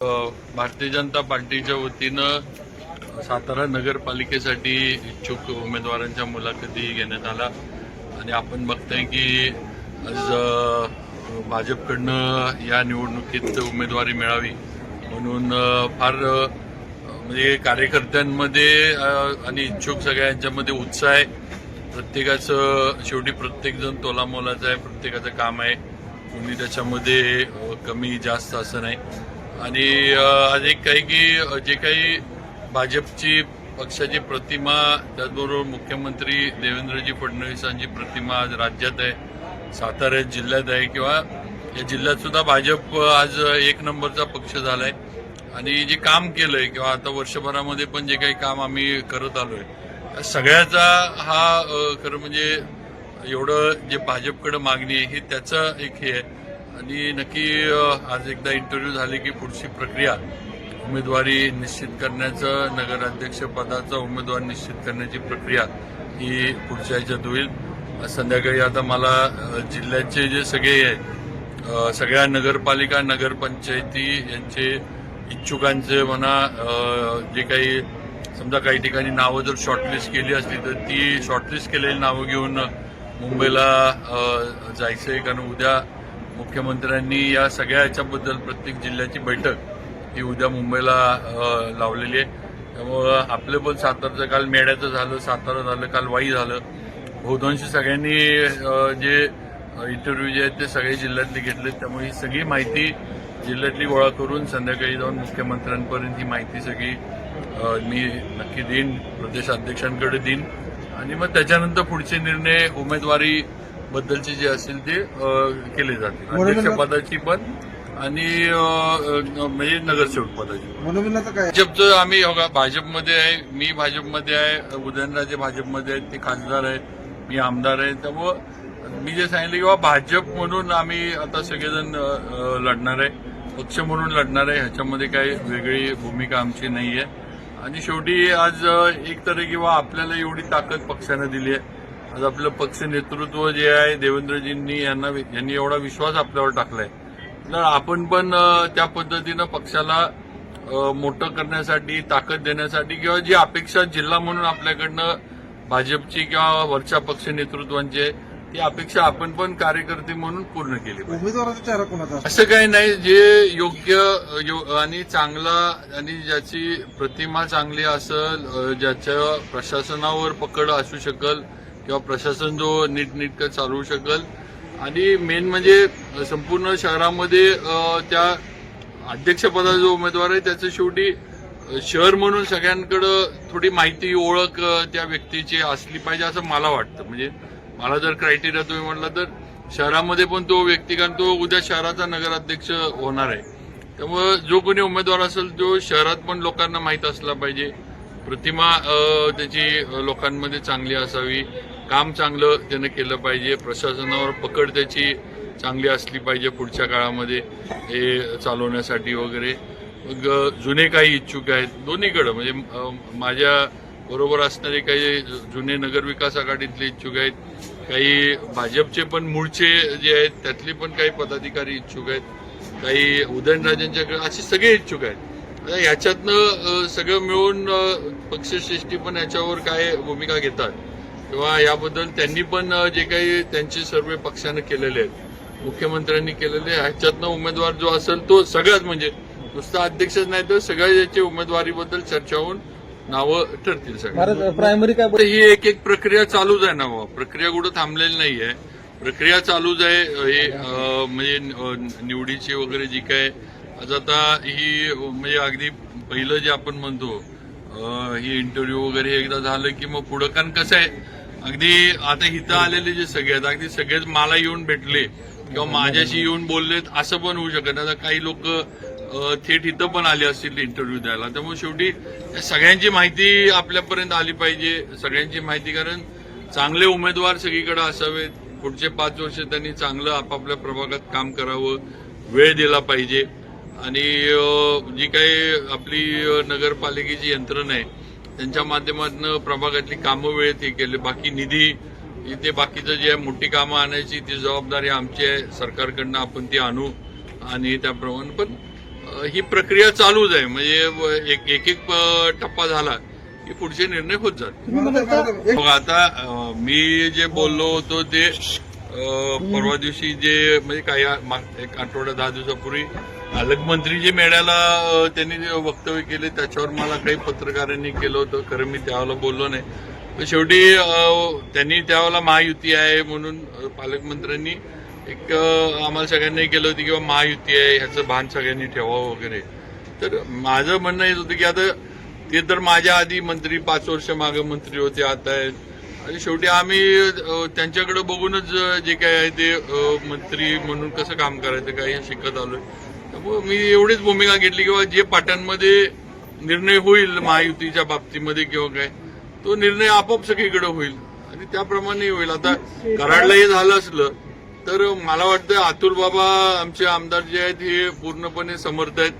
भारतीय जनता पार्टीच्या वतीनं सातारा नगरपालिकेसाठी इच्छुक उमेदवारांच्या मुलाखती घेण्यात आला आणि आपण बघताय की आज भाजपकडनं या निवडणुकीत उमेदवारी मिळावी म्हणून फार म्हणजे कार्यकर्त्यांमध्ये आणि इच्छुक सगळ्यांच्यामध्ये उत्साह आहे. प्रत्येकाचं शेवटी प्रत्येकजण तोलामोलाचं आहे प्रत्येकाचं काम आहे. कोणी त्याच्यामध्ये कमी जास्त असं नाही. आणि आज एक काही की जे काही भाजपची पक्षाची प्रतिमा त्याचबरोबर मुख्यमंत्री देवेंद्रजी फडणवीसांची प्रतिमा आज राज्यात आहे सातारा जिल्ह्यात आहे किंवा या जिल्ह्यात सुद्धा भाजप आज एक नंबरचा पक्ष झालाय. आणि जे काम केलंय किंवा आता वर्षभरामध्ये पण जे काही काम आम्ही करत आलोय या सगळ्याचा हा खरं म्हणजे एवढं जे भाजपकडे मागणी आहे ही त्याचं एक हे आहे. आणि नक्की आज एकदा इंटरव्ह्यू झाले की पुढची प्रक्रिया उमेदवारी निश्चित करण्याचं नगराध्यक्षपदाचा उमेदवार निश्चित करण्याची प्रक्रिया ही पुढच्या ह्याच्यात होईल. संध्याकाळी आता मला जिल्ह्याचे जे सगळे आहेत सगळ्या नगरपालिका नगरपंचायती यांचे इच्छुकांचे म्हणा जे काही समजा काही ठिकाणी नावं जर शॉर्टलिस्ट केली असली तर ती शॉर्टलिस्ट केलेली नावं घेऊन मुंबईला जायचं जायचंय कारण उद्या मुख्यमंत्र्यांनी या सगळ्या याच्याबद्दल प्रत्येक जिल्ह्याची बैठक ही उद्या मुंबईला लावलेली आहे. त्यामुळं आपलं पण सातारचं काल मेड्याचं झालं सातारा झालं काल वाई झालं. बहुतांशी सगळ्यांनी जे इंटरव्ह्यू जे आहेत ते सगळे जिल्ह्यातले घेतले त्यामुळे ही सगळी माहिती जिल्ह्यातली गोळा करून संध्याकाळी जाऊन मुख्यमंत्र्यांपर्यंत ही माहिती सगळी मी नक्की देईन प्रदेशाध्यक्षांकडे देईन. आणि मग त्याच्यानंतर पुढचे निर्णय उमेदवारी बद्दलचे जे असतील ते केले जातील अध्यक्षपदाची पण आणि म्हणजे नगरसेवक पदाची भाजपचं आम्ही बघा भाजपमध्ये आहे मी भाजपमध्ये आहे उदयनराजे भाजपमध्ये आहेत ते खासदार आहेत मी आमदार आहे. त्यामुळं मी जे सांगितलं की बाबा भाजप म्हणून आम्ही आता सगळेजण लढणार आहे. पक्ष म्हणून लढणार आहे. ह्याच्यामध्ये काही वेगळी भूमिका आमची नाही आहे आणि शेवटी आज एक तर किंवा आपल्याला एवढी ताकद पक्षानं दिली आहे. आज आपलं पक्ष नेतृत्व जे आहे देवेंद्रजींनी यांना यांनी एवढा विश्वास आपल्यावर टाकलाय तर आपण पण त्या पद्धतीनं पक्षाला मोठं करण्यासाठी ताकद देण्यासाठी किंवा जी अपेक्षा जिल्हा म्हणून आपल्याकडनं भाजपची किंवा वरच्या पक्ष नेतृत्वांची ती अपेक्षा आपण पण कार्यकर्ते म्हणून पूर्ण केली उमेदवाराचा? असं काही नाही जे योग्य यो- आणि चांगला आणि ज्याची प्रतिमा चांगली असेल ज्याच्या प्रशासनावर पकड असू शकल किंवा प्रशासन जो नीटनेटकं चालवू शकल. आणि मेन म्हणजे संपूर्ण शहरामध्ये त्या अध्यक्षपदाचा जो उमेदवार आहे त्याचं शेवटी शहर म्हणून सगळ्यांकडं थोडी माहिती ओळख त्या व्यक्तीची असली पाहिजे असं मला वाटतं. म्हणजे मला जर क्रायटेरिया तुम्ही म्हटलं तर शहरामध्ये पण तो व्यक्ती कारण तो उद्या शहराचा नगराध्यक्ष होणार आहे. त्यामुळं जो कोणी उमेदवार असेल तो शहरात पण लोकांना माहीत असला पाहिजे. प्रतिमा त्याची लोकांमध्ये चांगली असावी. काम चांगलं त्यानं केलं पाहिजे. प्रशासनावर पकड त्याची चांगली असली पाहिजे पुढच्या काळामध्ये हे चालवण्यासाठी वगैरे. मग जुने काही इच्छुक आहेत. दोन्हीकडं म्हणजे माझ्या बरोबर असणारे काही जुने नगरविकास आघाडीतले इच्छुक आहेत. काही भाजपचे पण मूळचे जे आहेत त्यातले पण काही पदाधिकारी इच्छुक आहेत. काही उदयनराजेंच्याकडे असे सगळे इच्छुक आहेत. ह्याच्यातनं सगळं मिळून पक्षश्रेष्ठी पण याच्यावर काय भूमिका घेतात? किंवा याबद्दल त्यांनी पण जे काही त्यांचे सर्वे पक्षानं केलेले आहेत मुख्यमंत्र्यांनी केलेले ह्याच्यातनं उमेदवार जो असेल तो सगळ्यात म्हणजे नुसता अध्यक्षच नाही तर सगळ्या याच्या उमेदवारीबद्दल चर्चा होऊन नावं ठरतील सगळ्या प्रायमरी काय ही एक एक प्रक्रिया चालूच आहे ना प्रक्रिया कुठं थांबलेली नाही आहे प्रक्रिया चालूच आहे हे म्हणजे निवडीची वगैरे जी काय आज आता ही म्हणजे अगदी पहिलं जे आपण म्हणतो ही इंटरव्ह्यू वगैरे एकदा झालं की मग पुढं कारण कसं आहे? अगदी आता इथं आलेले जे सगळे आहेत अगदी सगळेच मला येऊन भेटले किंवा माझ्याशी येऊन बोललेत असं पण होऊ शकत नाही. आता काही लोक थेट इथं पण आले असतील इंटरव्ह्यू द्यायला. त्यामुळे शेवटी सगळ्यांची माहिती आपल्यापर्यंत आली पाहिजे सगळ्यांची माहिती कारण चांगले उमेदवार सगळीकडे असावेत. पुढचे पाच वर्ष त्यांनी चांगलं आपापल्या प्रभागात काम करावं वेळ दिला पाहिजे. आणि जी काही आपली नगरपालिकेची यंत्रणा आहे त्यांच्या माध्यमातून प्रभागातली कामं वेळेत हे केले. बाकी निधी इथे बाकीचं जे आहे मोठी कामं आणायची ती जबाबदारी आमची आहे. सरकारकडनं आपण ती आणू आणि त्याप्रमाणे. पण ही प्रक्रिया चालूच आहे. म्हणजे एक एक एक टप्पा झाला की पुढचे निर्णय होत मग आता मी जे बोललो होतो ते परवा दिवशी जे म्हणजे काही एक आठवडा दहा दिवसापूर्वी पालकमंत्री जे मेळ्याला त्यांनी जे वक्तव्य केले त्याच्यावर मला काही पत्रकारांनी केलं होतं खरं मी त्यावेळेला बोललो नाही. तर शेवटी त्यांनी त्यावेळेला महायुती आहे म्हणून पालकमंत्र्यांनी एक आम्हाला सगळ्यांनी केलं होतं किंवा महायुती आहे ह्याचं भान सगळ्यांनी ठेवावं वगैरे. तर माझं म्हणणं येत होतं की आता ते तर माझ्या आधी मंत्री पाच वर्ष मागे मंत्री होते आता आहेत आणि शेवटी आम्ही त्यांच्याकडे बघूनच जे काय आहे ते मंत्री म्हणून कसं काम करायचं काय हे शिकत आलोय. त्यामुळे मी एवढीच भूमिका घेतली किंवा जे पाट्यांमध्ये निर्णय होईल महायुतीच्या बाबतीमध्ये किंवा काय तो निर्णय आपोआप सगळीकडे होईल. आणि त्याप्रमाणे होईल. आता कराडला हे झालं असलं तर मला वाटतं अतुल बाबा आमचे आमदार जे आहेत हे पूर्णपणे समर्थ आहेत.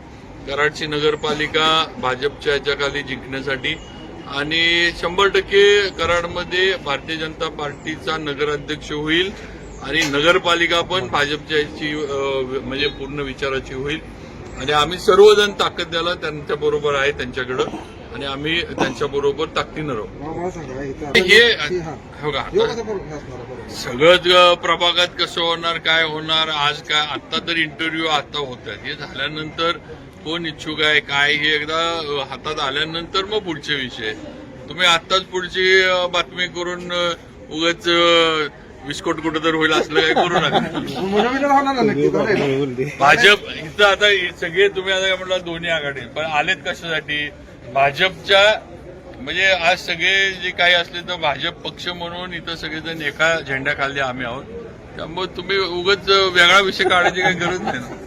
कराडची नगरपालिका भाजपच्या याच्याखाली जिंकण्यासाठी. आणि शंभर टक्के कराडमध्ये भारतीय जनता पार्टीचा नगराध्यक्ष होईल आणि नगरपालिका पण भाजपच्या म्हणजे पूर्ण विचाराची होईल. आणि आम्ही सर्वजण ताकद द्यायला त्यांच्याबरोबर आहे त्यांच्याकडं. आणि आम्ही त्यांच्याबरोबर ताकदीनं राहू. हे हो का सगळंच प्रभागात कसं होणार काय होणार आज काय आता तर इंटरव्ह्यू आता होत आहेत. हे झाल्यानंतर कोण इच्छुक आहे काय हे एकदा हातात आल्यानंतर मग पुढचे विषय. तुम्ही आत्ताच पुढची बातमी करून उगाच विस्फोट विस्कोट कुठं तर होईल असलं काय करू नका. भाजप इथं आता सगळे तुम्ही आता काय म्हटलं दोन्ही आघाडी पण आलेत कशासाठी? भाजपच्या म्हणजे आज सगळे जे काही असले तर भाजप पक्ष म्हणून इथं सगळेजण एका झेंड्याखाली आम्ही आहोत. त्यामुळे तुम्ही उगाच वेगळा विषय काढायची काही गरज नाही ना.